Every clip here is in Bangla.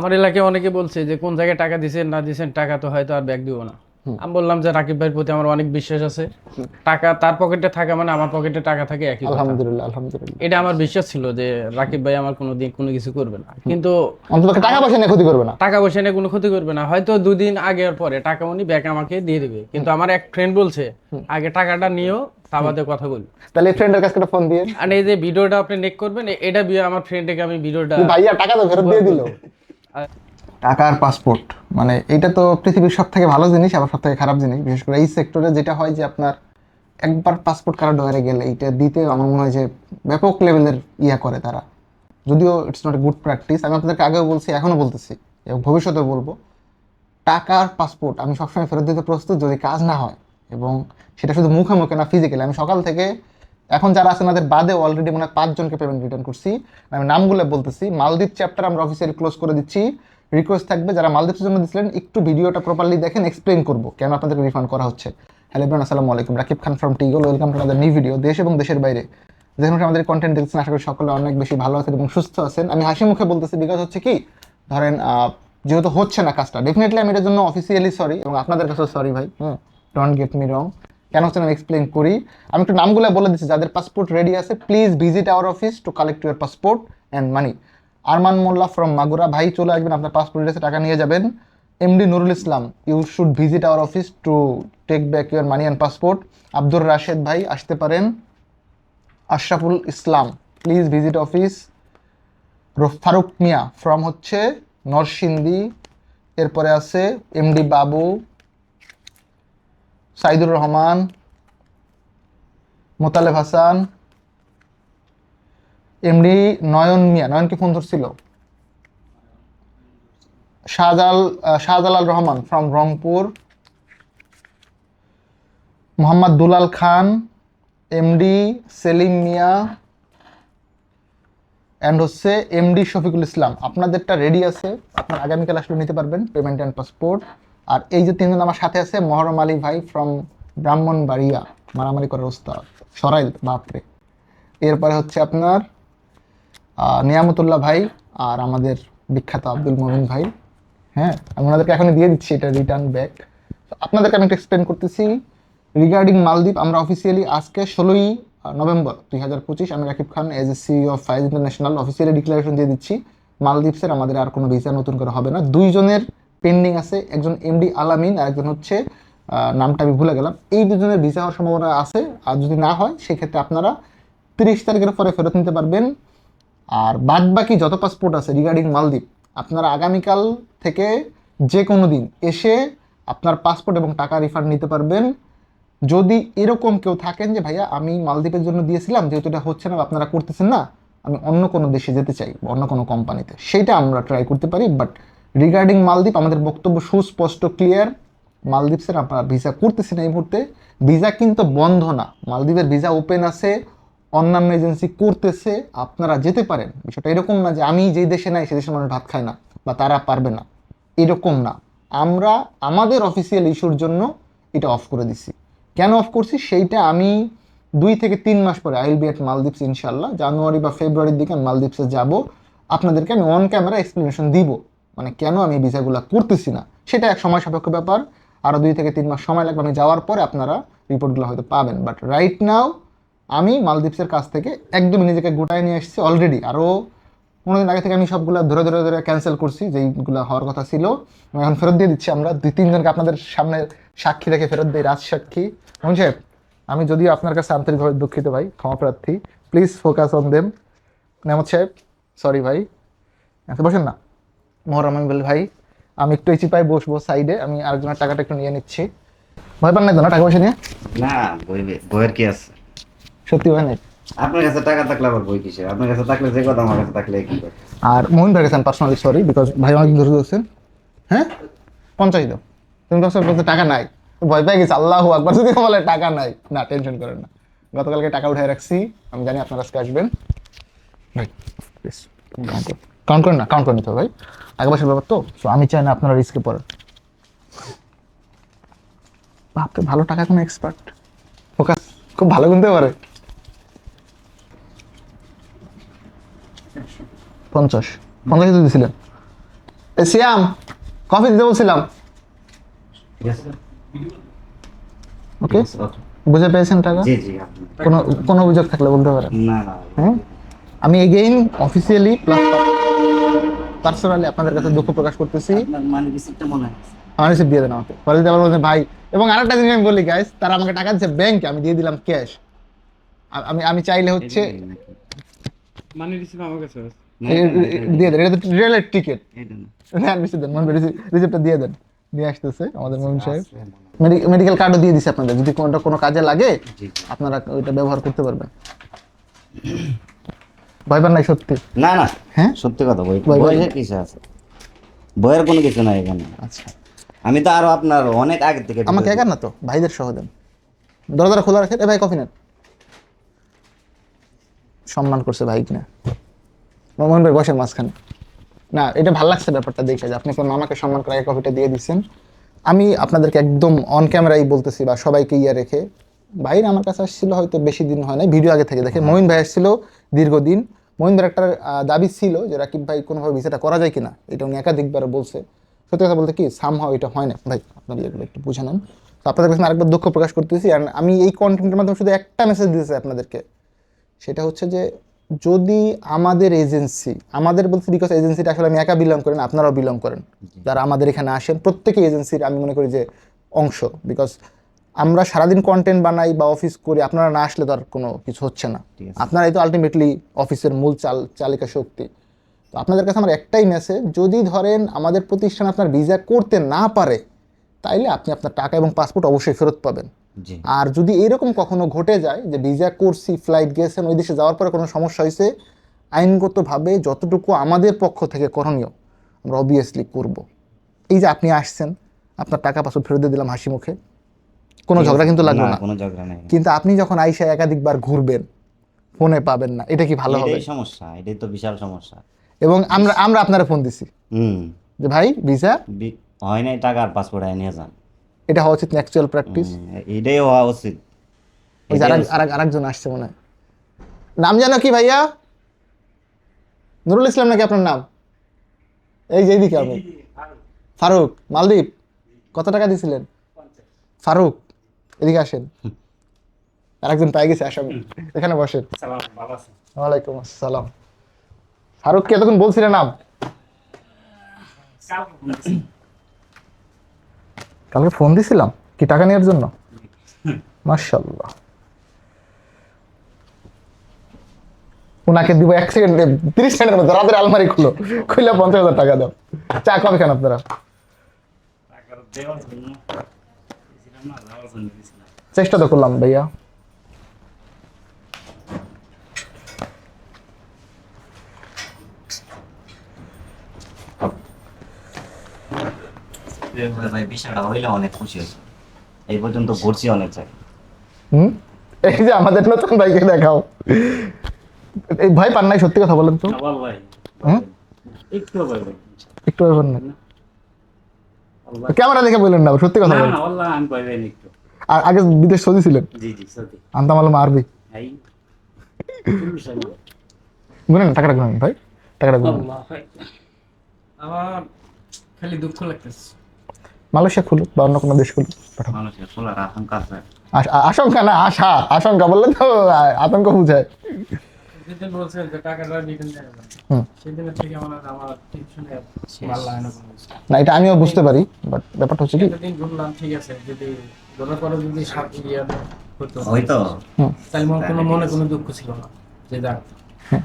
আমার এলাকায় অনেকে বলছে যে কোন জায়গায় টাকা দিছেন না দিছেন টাকা তো হয়তো আর ব্যাগ দিব না। আমি বললাম যে রাকিব ভাইয়ের প্রতি আমার অনেক বিশ্বাস আছে। টাকা তার পকেটে থাকা মানে আমার পকেটে টাকা থাকে একই। আলহামদুলিল্লাহ আলহামদুলিল্লাহ। এটা আমার বিশ্বাস ছিল যে রাকিব ভাই আমার কোনো দিন কোনো কিছু করবে না। কিন্তু টাকা পয়সা নিয়ে ক্ষতি করবে না। টাকা পয়সা নিয়ে কোনো ক্ষতি করবে না। হয়তো দুদিন আগে আর পরে টাকা উনি ব্যাগ আমাকে দিয়ে দেবে। কিন্তু আমার এক ফ্রেন্ড বলছে আগে টাকাটা নিও তা আমাদের কথা বলি। তাহলে ফ্রেন্ডের কাছে একটা ফোন দিয়ে। আর এই যে ভিডিওটা আপনি নেক করবেন এটা বিয়ে আমার ফ্রেন্ডকে আমি ভিডিওটা ভাইয়া টাকা তো ফেরত দিয়ে দিল। টাকার পাসপোর্ট মানে এটা তো পৃথিবীর সব থেকে ভালো জিনিস, আবার সব থেকে খারাপ জিনিস। বিশেষ করে এই সেক্টরে যেটা হয় যে আপনার একবার পাসপোর্ট কার্ড হয়ে গেলে এটা দিতে আমার মনে হয় যে ব্যাপক লেভেলের ইয়া করে তারা। যদিও it's not a good practice আমি আপনাদেরকে আগেও বলছি এখনও বলতেছি, এবং ভবিষ্যতে বলব, টাকার পাসপোর্ট আমি সবসময় ফেরত দিতে প্রস্তুত যদি কাজ না হয়, এবং সেটা শুধু মুখে না ফিজিক্যালি আমি সকাল থেকে এখন যারা আছেন তাদের বাদে অলরেডি মনে হয় পাঁচজনকে পেমেন্ট রিটার্ন করছি। আমি নামগুলো বলতেছি। মালদ্বীপ চ্যাপ্টার আমরা অফিসিয়ালি ক্লোজ করে দিচ্ছি। রিকোয়েস্ট থাকবে, যারা মালদ্বীপের জন্য দিচ্ছিলেন একটু ভিডিওটা প্রপারলি দেখেন এক্সপ্লেন করব কেন আপনাদেরকে রিফান্ড করা হচ্ছে। হ্যালো ইব্রান আসসালামু আলাইকুম। রাকিব খান ফ্রম টিগল ওয়েলকাম টু আমাদের নিউ ভিডিও দেশ এবং দেশের বাইরে। যেখানে আমাদের কন্টেন্ট দেখছেন আশা করি সকলে অনেক বেশি ভালো আছেন এবং সুস্থ আছেন। আমি হাসি মুখে বলতেছি বিকজ হচ্ছে কি, ধরেন যেহেতু হচ্ছে না কাজটা ডেফিনেটলি আমি এটার জন্য অফিসিয়ালি সরি এবং আপনাদের কাছেও সরি ভাই, hmm don't get me wrong কেন হচ্ছে আমি এক্সপ্লেন করি। আমি একটু নামগুলো বলে দিচ্ছি, যাদের পাসপোর্ট রেডি আছে please visit our office to collect your passport and money Arman Molla from Magura, ভাই চলে আসবেন, আপনার পাসপোর্ট রেডি টাকা নিয়ে যাবেন। MD Nurul Islam you should visit our office to take back your money and passport Abdur Rashed ভাই, আসতে পারেন। Ashraful Islam please visit office Faruk Mia from হচ্ছে নরসিংদী। এরপরে আছে এমডি বাবু। সাইদুর রহমান, মোতালেব হাসান, এমডি নয়ন মিয়া। নয়ন কি ফোন ধরছিল? Shahjal Shahjalal Rahman from Rangpur. Mohammad Dulal Khan, MD Selim Mia. And হচ্ছে এমডি শফিকুল ইসলাম। আপনাদেরটা রেডি আছে? আপনার আগামীকাল আসলে নিতে পারবেন পেমেন্ট অ্যান্ড পাসপোর্ট আর এই যে তিনজন আমার সাথে আছে, মহরম আলী ভাই ফ্রম ব্রাহ্মণবাড়িয়া, মারামারি করার ওস্তাদ, সরাইল বাপরে। এরপরে হচ্ছে আপনার নিয়ামতুল্লাহ ভাই আর আমাদের বিখ্যাত আব্দুল মোমিন ভাই। হ্যাঁ আমি ওনাদেরকে এখনই দিয়ে দিচ্ছি এটা রিটার্ন ব্যাক আপনাদেরকে আমি একটু এক্সপ্লেন করতেছি। রিগার্ডিং মালদ্বীপ, আমরা অফিসিয়ালি আজকে ষোলোই নভেম্বর দুই হাজার পঁচিশ আমি Rakib Khan as a CEO of Faiz international officially declaration দিয়ে দিচ্ছি, মালদ্বীপসের আমাদের আর কোনো ভিসা নতুন করে হবে না। দুইজনের পেন্ডিং আছে, একজন এমডি আলামিন আর একজন হচ্ছে নামটা আমি ভুলে গেলাম। এই দুজনের ভিসা হওয়ার সম্ভাবনা আছে, আর যদি না হয়, সেক্ষেত্রে আপনারা তিরিশ তারিখের পরে ফেরত নিতে পারবেন। আর বাদ বাকি যত পাসপোর্ট আছে রিগার্ডিং মালদ্বীপ, আপনারা আগামীকাল থেকে যে কোনো দিন এসে আপনার পাসপোর্ট এবং টাকা রিফান্ড নিতে পারবেন। যদি এরকম কেউ থাকেন যে, ভাইয়া, আমি মালদ্বীপের জন্য দিয়েছিলাম, যেহেতু এটা হচ্ছে না আপনারা করতেছেন না, আমি অন্য কোনো দেশে যেতে চাই অন্য কোনো কোম্পানিতে সেটা আমরা ট্রাই করতে পারি বাট রিগার্ডিং মালদ্বীপ আমাদের বক্তব্য সুস্পষ্ট ক্লিয়ার মালদ্বীপসের আপনারা ভিসা করতেছেন এই মুহূর্তে। ভিসা কিন্তু বন্ধ না। মালদ্বীপের ভিসা ওপেন আছে, অন্যান্য এজেন্সি করতেছে, আপনারা যেতে পারেন। বিষয়টা এরকম না যে আমি যেই দেশে নাই, সে দেশের মানুষ ভাত খায় না, বা তারা পারবে না। এরকম না। আমরা, আমাদের অফিসিয়াল ইস্যুর জন্য এটা অফ করে দিছি। কেন অফ করছি? সেইটা আমি দুই থেকে তিন মাস পরে আইল বি এট মালদ্বীপস ইনশাল্লাহ জানুয়ারি বা ফেব্রুয়ারির দিকে আমি মালদ্বীপসে যাব। আপনাদেরকে আমি অন ক্যামেরা এক্সপ্লেনেশন দিব। মানে কেন আমি ভিসাগুলো করতেছি না? সেটা এক সময় সাপেক্ষ ব্যাপার। আরও দুই থেকে তিন মাস সময় লাগবে। আমি যাওয়ার পরে আপনারা রিপোর্টগুলো হয়তো পাবেন। বাট রাইট নাও আমি মালদ্বীপসের কাছ থেকে একদমই নিজেকে গোটায় নিয়ে এসেছি অলরেডি আরও পনেরো দিন আগে থেকে আমি সবগুলো ধরে ধরে ধরে ক্যান্সেল করছি। যেইগুলো হওয়ার কথা ছিল। এখন ফেরত দিয়ে দিচ্ছি আমরা। দুই, তিনজনকে আপনাদের সামনে সাক্ষী রেখে ফেরত দিই রাজ সাক্ষী। মোহন সাহেব, আমি যদিও আপনার কাছে আন্তরিকভাবে দুঃখিত ভাই, ক্ষমা প্রার্থী। Please focus on them Nemat সাহেব সরি ভাই। আচ্ছা বসেন না। মোহরমান বল ভাই আমি একটু এই চিপায় বসবো সাইডে আমি আরেকজনের টাকাটা একটু নিয়ে নিচ্ছি। ভয় পান না তো না টাকা পয়সা নিয়ে? না বই বইয়ের কি আছে? সত্যি ভয় নাই। আপনার কাছে টাকা থাকলে আবার বই কিসের? আপনার কাছে থাকলে যে কথা আমার কাছে থাকলে কি আর মোহন ভাই গেছেন পার্সোনালি সরি বিকজ ভাই অনেক ধরে ধরছেন হ্যাঁ? পঞ্চাশ দাও তুমি তো বলতে টাকা নাই। ভয় পেয়ে গেছে আল্লাহ আকবার যদি বলে টাকা নাই। না টেনশন করেন না। গতকালকে টাকা উঠাই রাখছি আমি জানি আপনার আজকে আসবেন। ভাই প্লিজ কাউন্ট করেন না কাউন্ট করে নিতে হবে ভাই। আগে বছর ব্যাপার তো। সো আমি চাই না আপনারা রিস্কে পড়েন। বাপরে ভালো টাকা কোনো এক্সপার্ট ফোকাস খুব ভালো গুনতে পারে। পঞ্চাশ। পঞ্চাশ দিয়েছিলেন এ সিয়াম কফি দিতে বলছিলাম। ওকে. বুঝে পেয়েছেন টাকা? কোনো কোনো অভিযোগ থাকলে বলতে পারেন। হ্যাঁ? আমি এগেইন অফিসিয়ালি প্লাস পার্সোনালি আপনাদের কাছে দুঃখ প্রকাশ করতেছি। মানে রিসিপ্টটা মনে হয়। আমার রিসিপ্ট দিয়ে দেন আমাকে। পরে দিতে বলবেন ভাই এবং আরেকটা জিনিস আমি বলি গাইস তারা আমাকে টাকা দিচ্ছে ব্যাংকে আমি দিয়ে দিলাম ক্যাশ আমি আমি চাইলে হচ্ছে মানে আমার কাছে এটা না, দিয়ে দেন এটা তো রেলের টিকিট এটা না। হ্যাঁ রিসিপ্ট দেন মনে রিসিপ্টটা দিয়ে দেন। নিয়ে আসতেছে আমাদের মোমিন সাহেব। হয়। মেডিকেল কার্ডও দিয়ে দিছে আপনাদের যদি কোনোটা কোনো কাজে লাগে। আপনারা ওইটা ব্যবহার করতে পারবেন। ভয় পান নাই সত্যি? না না। হ্যাঁ? সত্যি কথা বই বই- বই- বইয়ের কিছু আছে। বইয়ের কোনো কিছু নাই এখানে। আচ্ছা। আমি তো আরও আপনার অনেক আগে থেকে আমাকে একা না তো? ভাইদের সহ দেন। দরজাটা খোলা রাখেন। এ ভাই কফি নেন। সম্মান করছে ভাই কিনা? মোহন ভাই বসেন মাঝখানে। না এটা ভালো লাগছে ব্যাপারটা দেখে যে আপনি আপনার মামাকে সম্মান করে কফিটা দিয়ে দিচ্ছেন আমি আপনাদেরকে একদম অন ক্যামেরাই বলতেছি বা সবাইকে ইয়ে রেখে। ভাই আমার কাছে আসছিল হয়তো বেশি দিন হয় না ভিডিও আগে থেকে দেখে। মহিন ভাই আসছিল দীর্ঘদিন। মহিন ভাইয়ের একটা দাবি ছিল যে রাকিব ভাই কোনোভাবে ভিসাটা করা যায় কিনা এটা উনি একাধিকবার বলছে। সত্যি কথা বলতে কি সামহাও এটা হয় না। ভাই আপনার এগুলো একটু বুঝে নেন। তো আপনাদের কাছে আরেকবার দুঃখ প্রকাশ করতেছি আর আমি এই কন্টেন্টের মাধ্যমে শুধু একটা মেসেজ দিতেছি আপনাদেরকে। সেটা হচ্ছে যে যদি আমাদের এজেন্সি আমাদের বলতে বিকজ এজেন্সিটা আসলে আমি একা বিলং করেন আপনারাও বিলং করেন। যারা আমাদের এখানে আসেন প্রত্যেকে এজেন্সির আমি মনে করি যে অংশ। বিকজ আমরা সারাদিন কন্টেন্ট বানাই বা অফিস করি আপনারা না আসলে তো আর কোনো কিছু হচ্ছে না। আপনারাই তো আলটিমেটলি অফিসের মূল চাল চালিকা শক্তি। তো আপনাদের কাছে আমার একটাই মেসেজ যদি ধরেন আমাদের প্রতিষ্ঠান আপনার ভিসা করতে না পারে তাইলে আপনি আপনার টাকা এবং পাসপোর্ট অবশ্যই ফেরত পাবেন। আর যদি এরকম কখনো ঘটে যায় যে ভিসা করছি ফ্লাইট গেছেন ওই দেশে যাওয়ার পরে কোনো সমস্যা হয়েছে আইনগতভাবে যতটুকু আমাদের পক্ষ থেকে করণীয় আমরা অবভিয়াসলি করব। এই যে আপনি আসছেন আপনার টাকা পাসপোর্ট ফেরত দিয়ে দিলাম হাসি মুখে। কোনো ঝগড়া কিন্তু লাগবে না কোনো ঝগড়া নেই। কিন্তু আপনি যখন আইসা একাধিকবার ঘুরবেন ফোনে পাবেন না। এটা কি ভালো হবে? সমস্যা এটাই তো বিশাল সমস্যা। এবং আমরা আমরা আপনারা ফোন দিছি। হুম। যে ভাই ভিসা? হয় নাই টাকা আর পাসপোর্ট আয় নিয়ে যান। এটা হওয়া উচিত অ্যাকচুয়াল প্র্যাকটিস এটাই হওয়া উচিত। ওই আরেক- আরেক- আরেকজন আসছে মনে হয়। নাম জানো কি ভাইয়া? নুরুল ইসলাম নাকি আপনার নাম? এই যে এইদিকে আমি। ফারুক। মালদ্বীপ কত টাকা দিয়েছিলেন ফারুক। এদিকে আসেন। আরেকজন পাই গেছে আসামি এখানে বসেন। ওয়ালাইকুম আসসালাম। ফারুক কি এতক্ষণ বলছিলেন নাম? কালকে ফোন দিছিলাম? কি টাকা নেওয়ার জন্য? মার্শাল্লাহ ওনাকে দিব এক সেকেন্ড তিরিশ সেকেন্ডের মধ্যে রাতের আলমারি খুলো। খুলে পঞ্চাশ হাজার টাকা দাও। চা কবে খান আপনারা। চেষ্টা তো করলাম ভাইয়া। ভাই বিষয়টা হইলে অনেক খুশি হয়েছে এই পর্যন্ত ঘুরছি অনেক জায়গায় হুম? এই যে আমাদের নতুন ভাইকে দেখাও। এই ভয় পান নাই সত্যি কথা বলেন তো। ভাই। একটু ভাই ভাই একটু না। ক্যামেরা দেখে বললেন না সত্যি কথা বলেন। আর আগে বিদেশ সৌদি ছিলেন? জি জি সত্যি আনতাম আলো মারবি এই পুরুষ আমি। গুনেন টাকাটা গুনেন ভাই টাকাটা গুনেন। আমার খালি দুঃখ লাগতেছে। মালয়েশিয়া খুলুক বা অন্য কোনো দেশ খুলুক আশঙ্কা না আশা আশঙ্কা বললে তো আতঙ্ক বুঝায়। যেদিন বলছে যে টাকাটা রিটার্ন দেওয়া যাবে। হুম। থেকে আমার আমার টেনশনে ভালো লাগে না না এটা আমিও বুঝতে পারি বাট ব্যাপারটা হচ্ছে কি এতদিন ঘুরলাম ঠিক আছে যদি ধরার পরে যদি সাত ইয়ে হতো ওই তাহলে আমার কোনো মনে কোনো দুঃখ ছিল না যে যাক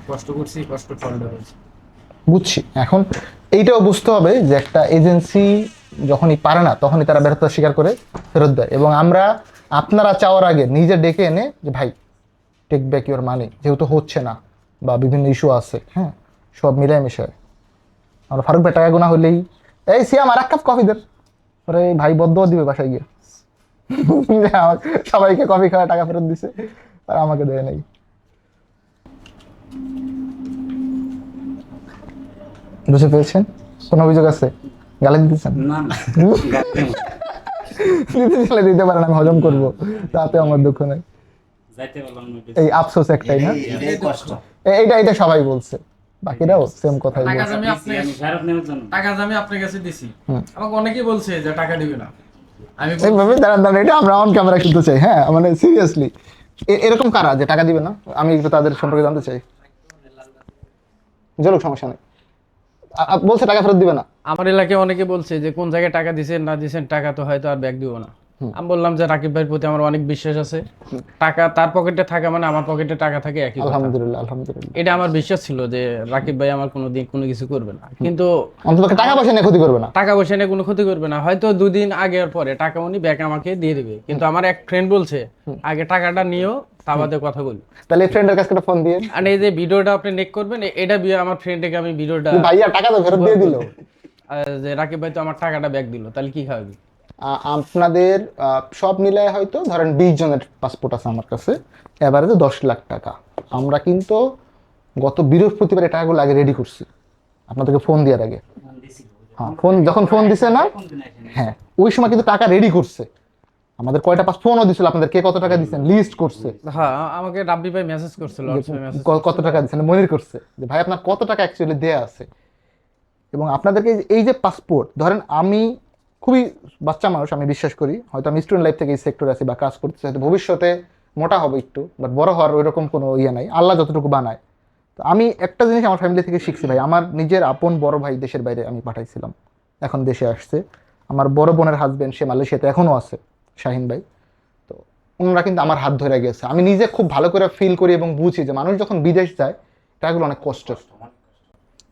কষ্ট করছি কষ্ট ফল হয়েছে বুঝছি। এখন এইটাও বুঝতে হবে যে একটা এজেন্সি যখনই পারে না তখনই তারা ব্যর্থতা স্বীকার করে ফেরত দেয়। এবং আমরা আপনারা চাওয়ার আগে নিজে ডেকে এনে যে ভাই টেক ব্যাক ইউর মানি যেহেতু হচ্ছে না বা বিভিন্ন ইস্যু আছে হ্যাঁ সব মিলায় মিশায় আমরা ফারুক ভাই টাকা গোনা হলেই এই সিয়াম আর এক কাপ কফি দেন। পরে ভাই বদ্ধ দিবে বাসায় গিয়ে। সবাইকে কফি খাওয়া টাকা ফেরত দিছে আর আমাকে দেয় নাই। বুঝে পেয়েছেন কোনো অভিযোগ আছে? গালি দিতেছেন? দিতে চাইলে দিতে পারেন আমি হজম করব। তাতে আমার দুঃখ নেই। এই আফসোস একটাই না? এইটা এটা সবাই বলছে। বাকিরাও সেম কথাই টাকা বলছে। আমি। ফেরত টাকা আমি আপনার কাছে দিছি। আমাকে অনেকেই বলছে যে টাকা দিবে না। আমি এইভাবে দাঁড়ান দাঁড়ান এটা আমরা অন ক্যামেরা শুনতে চাই। হ্যাঁ মানে সিরিয়াসলি এরকম কারা যে টাকা দিবে না? আমি একটু তাদের সম্পর্কে জানতে চাই। জলক সমস্যা নেই। বলছে টাকা ফেরত দিবে না। আমার এলাকায় অনেকে বলছে যে কোন জায়গায় টাকা দিছেন না দিছেন টাকা তো হয়তো আর ব্যাগ দিব না। আমি বললাম যে রাকিব ভাইয়ের প্রতি আমার অনেক বিশ্বাস আছে। টাকা তার পকেটে থাকা মানে আমার পকেটে টাকা থাকে একই আলহামদুলিল্লাহ আলহামদুলিল্লাহ। এটা আমার বিশ্বাস ছিল যে রাকিব ভাই আমার কোনো দিন কোনো কিছু করবে না। কিন্তু অন্তত টাকা পয়সা নিয়ে ক্ষতি করবে না। টাকা পয়সা নিয়ে কোনো ক্ষতি করবে না। হয়তো দুদিন আগে আর পরে টাকা উনি ব্যাগ আমাকে দিয়ে দেবে। কিন্তু আমার এক ফ্রেন্ড বলছে আগে টাকাটা নিও তা বাদে কথা বলি। তাহলে ফ্রেন্ডের কাছে একটা ফোন দিয়ে। আর এই যে ভিডিওটা আপনি নেক করবেন এটা বিয়ে আমার ফ্রেন্ডকে আমি ভিডিওটা ভাইয়া টাকা তো ফেরত দিয়ে দিল। যে রাকিব ভাই তো আমার টাকাটা ব্যাগ দিল তাহলে কি খাওয়াবি? আপনাদের সব মিলায় হয়তো ধরেন বিশ জনের পাসপোর্ট আছে আমার কাছে এবারে দশ লাখ টাকা। আমরা কিন্তু গত বৃহস্পতিবার এই টাকাগুলো আগে রেডি করছি। আপনাদেরকে ফোন দেওয়ার আগে। হ্যাঁ ফোন যখন ফোন দিছে না হ্যাঁ ওই সময় কিন্তু টাকা রেডি করছে। আমাদের কয়টা পাস ফোনও দিছিল আপনাদের কে কত টাকা দিচ্ছেন লিস্ট করছে। হ্যাঁ আমাকে রাব্বি ভাই মেসেজ করছিল কত টাকা দিচ্ছেন মনির করছে। যে ভাই আপনার কত টাকা অ্যাকচুয়ালি দেয়া আছে? এবং আপনাদেরকে এই যে পাসপোর্ট ধরেন আমি খুবই বাচ্চা মানুষ আমি বিশ্বাস করি। হয়তো আমি স্টুডেন্ট লাইফ থেকে এই সেক্টরে আছি বা কাজ করতেছি হয়তো ভবিষ্যতে মোটা হবে একটু বাট বড় হওয়ার ওই রকম কোনো ইয়ে নাই। আল্লাহ যতটুকু বানায়। তো আমি একটা জিনিস আমার ফ্যামিলি থেকে শিখছি ভাই আমার নিজের আপন বড় ভাই দেশের বাইরে আমি পাঠাইছিলাম। এখন দেশে আসছে। আমার বড় বোনের হাজবেন্ড সে মালয়েশিয়াতে এখনও আছে শাহিন ভাই। তো ওনারা কিন্তু আমার হাত ধরে গেছে। আমি নিজে খুব ভালো করে ফিল করি এবং বুঝি যে মানুষ যখন বিদেশ যায় টাকাগুলো অনেক কষ্টের।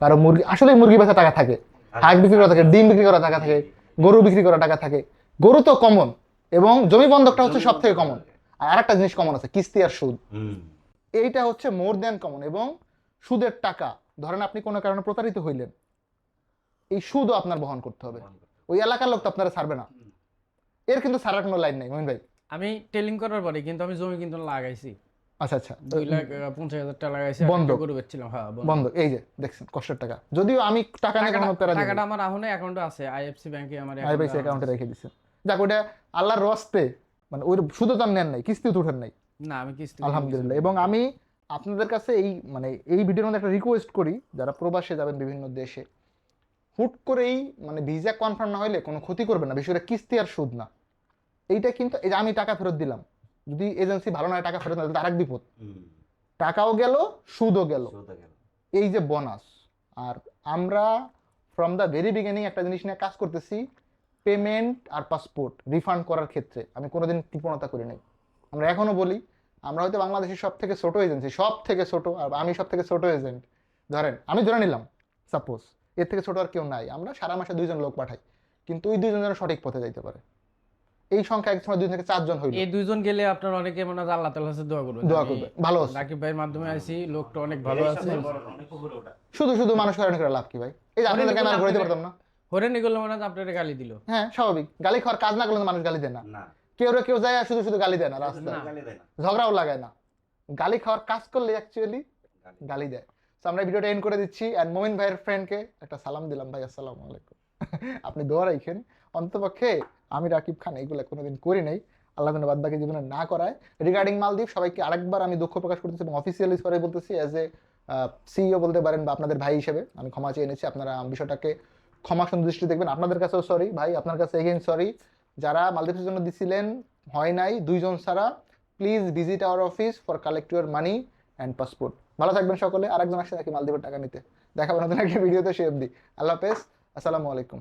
কারও মুরগি আসলে মুরগি বেচা টাকা থাকে। হাঁস বিক্রি করা থাকে ডিম বিক্রি করা টাকা থাকে। গরু বিক্রি করা টাকা থাকে। গরু তো কমন এবং জমি বন্ধকটা হচ্ছে সব থেকে কমন আর আরেকটা জিনিস কমন আছে কিস্তি আর সুদ। এইটা হচ্ছে মোর দ্যান কমন এবং সুদের টাকা। ধরেন আপনি কোনো কারণে প্রতারিত হইলেন এই সুদও আপনার বহন করতে হবে। ওই এলাকার লোক তো আপনারা ছাড়বে না। এর কিন্তু ছাড়ার কোনো লাইন নেই মহিন ভাই। আমি টেলিং করার পরে কিন্তু আমি জমি কিন্তু লাগাইছি। আচ্ছা আচ্ছা। দুই লাখ পঞ্চাশ হাজার টাকা লাগাইছি বন্ধক। করে বেচছিলাম হ্যাঁ বন্ধ এই যে দেখছেন কষ্টের টাকা। যদিও আমি টাকা নিয়ে কোনো প্যারা টাকাটা আমার এখনও অ্যাকাউন্টে আছে আইএফসি ব্যাংকে আমার এ অ্যাকাউন্টে রেখে যাক ওটা আল্লাহর রস্তে মানে ওই শুধু তো নেন নাই কিস্তিও তো উঠেন নাই। না আমি কিস্তি আলহামদুলিল্লাহ। এবং আমি আপনাদের কাছে এই মানে এই ভিডিওর মধ্যে একটা রিকোয়েস্ট করি যারা প্রবাসে যাবেন বিভিন্ন দেশে হুট করেই মানে ভিসা কনফার্ম না হলে কোনো ক্ষতি করবে না বিষয়টা কিস্তি আর সুদ না। এইটা কিন্তু এই যে আমি টাকা ফেরত দিলাম যদি এজেন্সি ভালো নয় টাকা ফেরত না দিলে তো আরেক বিপদ। টাকাও গেল সুদও গেল। এই যে বোনাস আর আমরা ফ্রম দ্য ভেরি বিগিনিং একটা জিনিস নিয়ে কাজ করতেছি পেমেন্ট আর পাসপোর্ট রিফান্ড করার ক্ষেত্রে। আমি কোনোদিন কৃপণতা করি নাই। আমরা এখনও বলি আমরা হয়তো বাংলাদেশের সব থেকে ছোট এজেন্সি সব থেকে ছোট আর আমি সব থেকে ছোট এজেন্ট ধরেন আমি ধরে নিলাম সাপোজ এর থেকে ছোট আর কেউ নাই। আমরা সারা মাসে দুইজন লোক পাঠাই কিন্তু ওই দুইজন যেন সঠিক পথে যাইতে পারে। এই সংখ্যা এক সময় দুই থেকে চারজন হইল। এই দুইজন গেলে আপনার অনেকে মনে হয় আল্লাহ তাআলার কাছে দোয়া করবেন দোয়া করবে। ভালো আছে। রাকিব ভাইয়ের মাধ্যমে আইছি লোকটা অনেক ভালো আছে। শুধু শুধু মানুষ হয়রানি করে লাভ কি ভাই? এই যে আপনাদের ক্যামেরা ঘুরে দিতে পারতাম না। হরেন এগুলো মনে হয় আপনার গালি দিল। হ্যাঁ স্বাভাবিক। গালি খাওয়ার কাজ না করলে মানুষ গালি দেয় না। কেউ রে কেউ যায় আর শুধু শুধু গালি দেয় না রাস্তায়। ঝগড়াও লাগায় না। গালি খাওয়ার কাজ করলে অ্যাকচুয়ালি গালি। দেয়। তো আমরা ভিডিওটা এন্ড করে দিচ্ছি। অ্যান্ড মোমিন ভাইয়ের ফ্রেন্ডকে একটা সালাম দিলাম। ভাই আসসালামু আলাইকুম। আপনি দোয়া রাখেন। অন্তপক্ষে আমি রাকিব খান এইগুলো কোনোদিন করি নাই। আল্লাহ যেন বাদ বাকি জীবনে না করায়। রিগার্ডিং মালদ্বীপ, সবাইকে আরেকবার আমি দুঃখ প্রকাশ করতেছি এবং অফিসিয়ালি সরি বলতেছি অ্যাজ এ সিইও বলতে পারেন বা আপনাদের ভাই হিসেবে আমি ক্ষমা চেয়ে এনেছি আপনারা বিষয়টাকে ক্ষমা সন্তুষ্টি দেখবেন। আপনাদের কাছেও সরি ভাই, আপনার কাছে এগেইন সরি যারা মালদ্বীপের জন্য দিছিলেন, হয় নাই, দুইজন ছাড়া please visit our office for collect your money and passport ভালো থাকবেন সকলে। আরেকজন আসে নাকি মালদ্বীপের টাকা নিতে। দেখাবো নতুন একটা ভিডিওতে, সে অবধি। আল্লাহ হাফেজ। আসসালামু আলাইকুম।